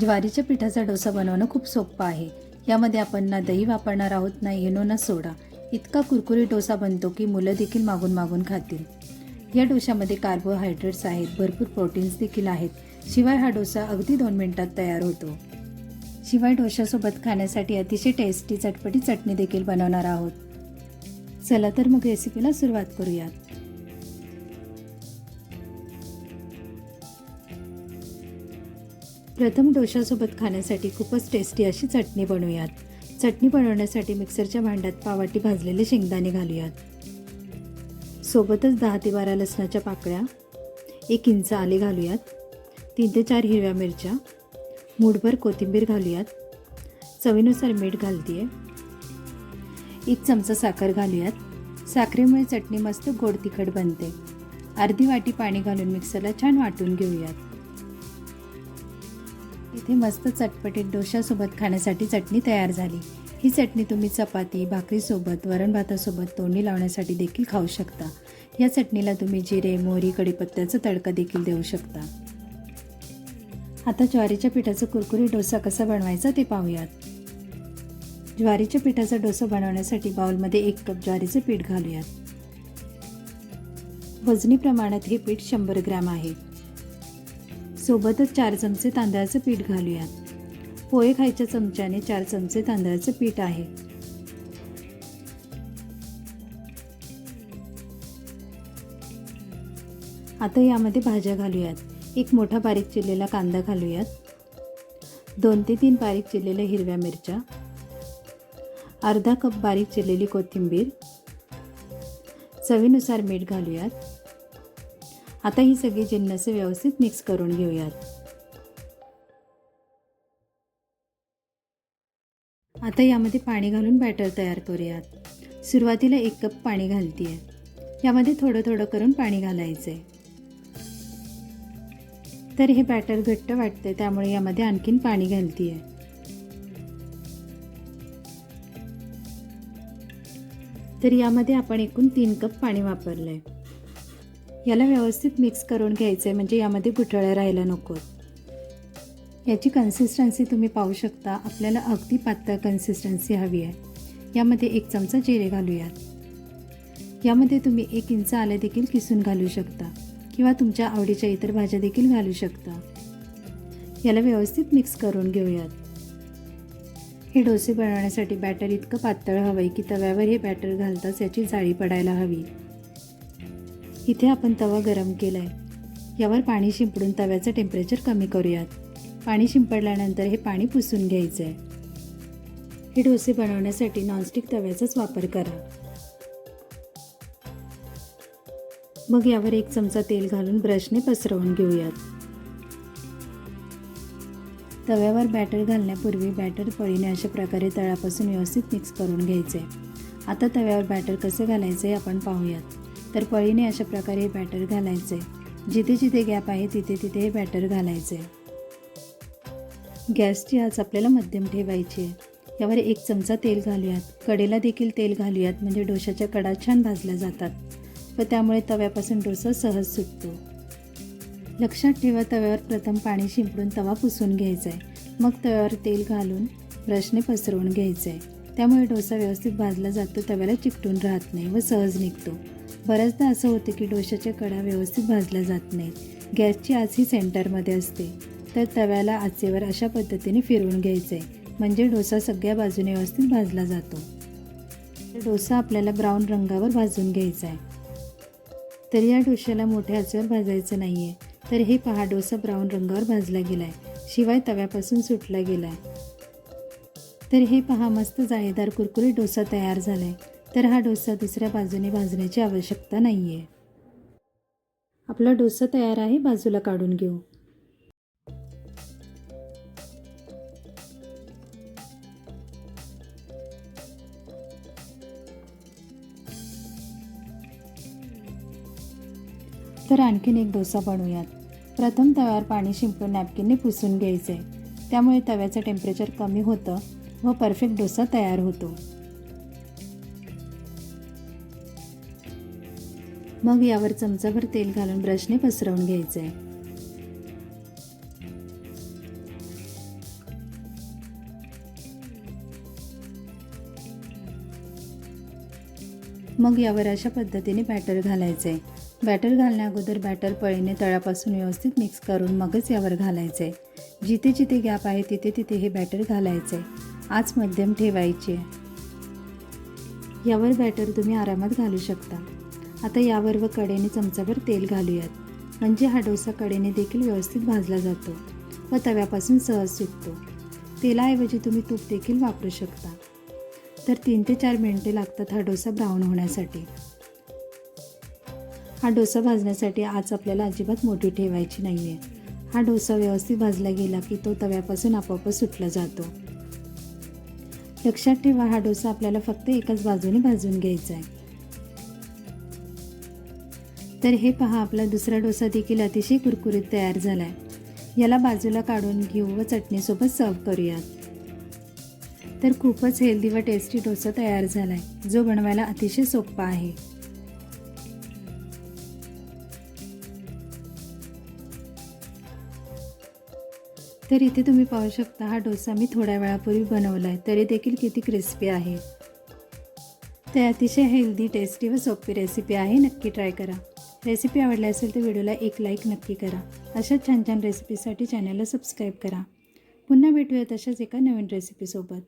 ज्वारीच्या पिठाचा डोसा बनवणं खूप सोपं आहे. यामध्ये आपण ना दही वापरणार आहोत ना इनो ना सोडा. इतका कुरकुरीत डोसा बनतो की मुलं देखील मागून मागून खातील. या डोशामध्ये कार्बोहायड्रेट्स आहेत भरपूर प्रोटीन्स देखील आहेत. शिवाय हा डोसा अगदी दोन मिनिटात तयार होतो. शिवाय डोशासोबत खाण्यासाठी अतिशय टेस्टी चटपटी चटणी देखील बनवणार आहोत. चला तर मग रेसिपीला सुरुवात करूयात. प्रथम डोशासोबत खाण्यासाठी खूपच टेस्टी अशी चटणी बनवूयात. चटणी बनवण्यासाठी मिक्सरच्या भांड्यात पावाटी भाजलेले शेंगदाणे घालूयात. सोबतच दहा ते बारा लसणाच्या पाकळ्या एक इंच आले घालूयात तीन ते चार हिरव्या मिरच्या मूठभर कोथिंबीर घालूयात चवीनुसार मीठ घालते एक चमचा साखर घालूयात. साखरेमुळे चटणी मस्त गोड तिखट बनते. अर्धी वाटी पाणी घालून मिक्सरला छान वाटून घेऊयात. इथे मस्त चटपटीत डोशासोबत खाण्यासाठी चटणी तयार झाली. ही चटणी तुम्ही चपाती भाकरीसोबत वरण भातासोबत तोंडी लावण्यासाठी देखील खाऊ शकता. या चटणीला तुम्ही जिरे मोहरी कडीपत्त्याचा तडका देखील देऊ शकता. आता ज्वारीच्या पिठाचा कुरकुरी डोसा कसा बनवायचा ते पाहूयात. ज्वारीच्या पिठाचा डोसा बनवण्यासाठी बाउलमध्ये एक कप ज्वारीचे पीठ घालूयात. वजनी प्रमाणात हे पीठ शंभर ग्रॅम आहे. सोबतच चार चमचे तांदळाचं पीठ घालूयात पोहे खायच्या चमच्याने चार चमचे तांदळाचं पीठ आहे. आता यामध्ये भाज्या घालूयात. एक मोठा बारीक चिरलेला कांदा घालूयात. दोन ते तीन बारीक चिरलेल्या हिरव्या मिरच्या. अर्धा कप बारीक चिरलेली कोथिंबीर. चवीनुसार मीठ घालूयात. आता ही सगळी जिन्नसे व्यवस्थित मिक्स करून घेऊयात. आता यामध्ये पाणी घालून बॅटर तयार करूयात. सुरुवातीला एक कप पाणी घालतीये. यामध्ये थोडं थोडं करून पाणी घालायचं आहे तर हे बॅटर घट्ट वाटते त्यामुळे यामध्ये आणखीन पाणी घालतीये. तर यामध्ये आपण एकूण तीन कप पाणी वापरलं आहे याला व्यवस्थित मिक्स करून घ्यायचं आहे म्हणजे यामध्ये गुठळ्या राहायला नकोत याची कन्सिस्टन्सी तुम्ही पाहू शकता. आपल्याला अगदी पातळ कन्सिस्टन्सी हवी आहे. यामध्ये एक चमचा जिरे घालूयात. यामध्ये तुम्ही एक इंच आले देखील किसून घालू शकता. किंवा तुमच्या आवडीच्या इतर भाज्या देखील घालू शकता. याला व्यवस्थित मिक्स करून घेऊयात. हे डोसे बनवण्यासाठी बॅटर इतकं पातळ हवं आहे की तव्यावर हे बॅटर घालताच याची जाळी पडायला हवी. इथे आपण तवा गरम केला आहे यावर पाणी शिंपडून तव्याचं टेम्परेचर कमी करूयात. पाणी शिंपडल्यानंतर हे पाणी पुसून घ्यायचं आहे हे डोसे बनवण्यासाठी नॉनस्टिक तव्याचाच वापर करा. मग यावर एक चमचा तेल घालून ब्रशने पसरवून घेऊयात. तव्यावर बॅटर घालण्यापूर्वी बॅटर पळीने अशा प्रकारे तळापासून व्यवस्थित मिक्स करून घ्यायचे आता तव्यावर बॅटर कसे घालायचे हे आपण पाहूयात. तर पळीने अशा प्रकारे हे बॅटर घालायचं. आहे जिथे जिथे गॅप आहे तिथे तिथे हे बॅटर घालायचं. आहे गॅसची आच आपल्याला मध्यम ठेवायची आहे. यावर एक चमचा तेल घालूयात. कडेला देखील तेल घालूयात म्हणजे डोशाच्या कडा छान भाजल्या जातात. व त्यामुळे तव्यापासून डोसा सहज सुटतो. लक्षात ठेवा तव्यावर प्रथम पाणी शिंपडून तवा पुसून घ्यायचा आहे मग तव्यावर तेल घालून ब्रशने पसरवून घ्यायचं आहे त्यामुळे डोसा व्यवस्थित भाजला जातो तव्याला चिकटून राहत नाही व सहज निघतो. बऱ्याचदा असं होतं की डोशाच्या कडा व्यवस्थित भाजल्या जात नाहीत. गॅसची आच ही सेंटरमध्ये असते. तर तव्याला आचेवर अशा पद्धतीने फिरवून घ्यायचं आहे म्हणजे डोसा सगळ्या बाजूने व्यवस्थित भाजला जातो. डोसा आपल्याला ब्राऊन रंगावर भाजून घ्यायचा आहे तर या डोश्याला मोठ्या आचेवर भाजायचं नाही आहे तर हे पहा डोसा ब्राऊन रंगावर भाजला गेला आहे शिवाय तव्यापासून सुटला गेला आहे तर हे पहा मस्त जाळीदार कुरकुरीत डोसा तयार झाला आहे तर हा डोसा दुसऱ्या बाजूने भाजण्याची आवश्यकता नाही आहे आपला डोसा तयार आहे बाजूला काढून घेऊ. तर आणखीन एक डोसा बनवूयात. प्रथम तव्यावर पाणी शिंपून नॅपकिनने पुसून घ्यायचे. त्यामुळे तव्याचं टेम्परेचर कमी होतं व परफेक्ट डोसा तयार होतो. मग यावर चमचाभर तेल घालून ब्रशने पसरवून घ्यायचं. आहे मग यावर अशा पद्धतीने बॅटर घालायचं. आहे बॅटर घालण्या अगोदर बॅटर पळीने तळापासून व्यवस्थित मिक्स करून मगच यावर घालायचे. जिथे जिथे गॅप आहे तिथे तिथे हे बॅटर घालायचे. आज मध्यम ठेवायची. आहे यावर बॅटर तुम्ही आरामात घालू शकता. आता यावर व कडेने चमचाभर तेल घालूयात. म्हणजे हा डोसा कडेने देखील व्यवस्थित भाजला जातो व तव्यापासून सहज सुटतो. तेलाऐवजी तुम्ही तूप देखील वापरू शकता. तर तीन ते चार मिनिटे लागतात हा डोसा ब्राऊन होण्यासाठी. हा डोसा भाजण्यासाठी आज आपल्याला अजिबात मोठी ठेवायची नाही आहे हा डोसा व्यवस्थित भाजला गेला की तो तव्यापासून आपोआपच सुटला जातो. लक्षात ठेवा हा डोसा आपल्याला फक्त एकाच बाजूने भाजून घ्यायचा आहे तर हे पहा आपला दुसरा डोसा देखील अतिशय कुरकुरीत तयार झाला आहे याला बाजूला काढून घेऊ व चटणीसोबत सर्व करूयात. तर खूपच हेल्दी व टेस्टी डोसा तयार झाला आहे जो बनवायला अतिशय सोपा आहे. तर इथे तुम्ही पाहू शकता हा डोसा मी थोड्या वेळापूर्वी बनवला आहे तरी देखील किती क्रिस्पी आहे. ते अतिशय हेल्दी टेस्टी व सोपी रेसिपी आहे. नक्की ट्राय करा. रेसिपी आवडली असेल तर व्हिडिओला एक लाईक नक्की करा. अशाच छान छान रेसिपीसाठी चॅनलला सबस्क्राईब करा. पुन्हा भेटूया तशाच एका नवीन रेसिपीसोबत